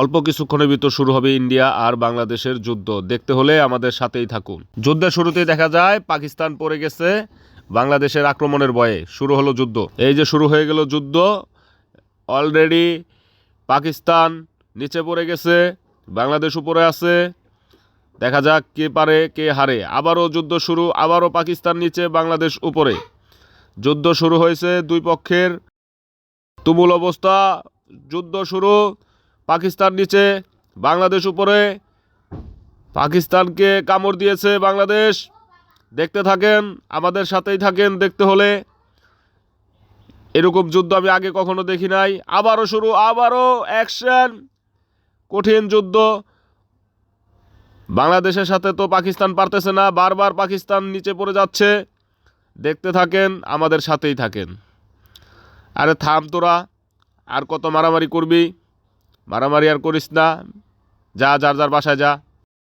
অল্প কিছুক্ষণের ভিতর শুরু হবে ইন্ডিয়া আর বাংলাদেশের যুদ্ধ। দেখতে হলে আমাদের সাথেই থাকুন। যুদ্ধের শুরুতেই দেখা যায়, পাকিস্তান পড়ে গেছে বাংলাদেশের আক্রমণের ভয়ে। শুরু হলো যুদ্ধ। এই যে শুরু হয়ে গেল যুদ্ধ অলরেডি পাকিস্তান নিচে পড়ে গেছে, বাংলাদেশ উপরে আছে। দেখা যাক কে পারে, কে হারে। আবারও যুদ্ধ শুরু, আবারও পাকিস্তান নিচে, বাংলাদেশ উপরে। যুদ্ধ শুরু হয়েছে দুই পক্ষের। তুমুল অবস্থা, যুদ্ধ শুরু। পাকিস্তান নিচে, বাংলাদেশ উপরে। পাকিস্তানকে কামড় দিয়েছে বাংলাদেশ। দেখতে থাকেন, আমাদের সাথেই থাকেন দেখতে হলে। এরকম যুদ্ধ আমি আগে কখনো দেখি নাই। আবারও শুরু, আবারও অ্যাকশন কঠিন যুদ্ধ। বাংলাদেশের সাথে তো পাকিস্তান পারতেছে না, বারবার পাকিস্তান নিচে পড়ে যাচ্ছে। দেখতে থাকেন, আমাদের সাথেই থাকেন। আরে থাম তোরা, আর কত মারামারি করবি? মারামারি আর করিস না। যা যার যার বাসায় যা।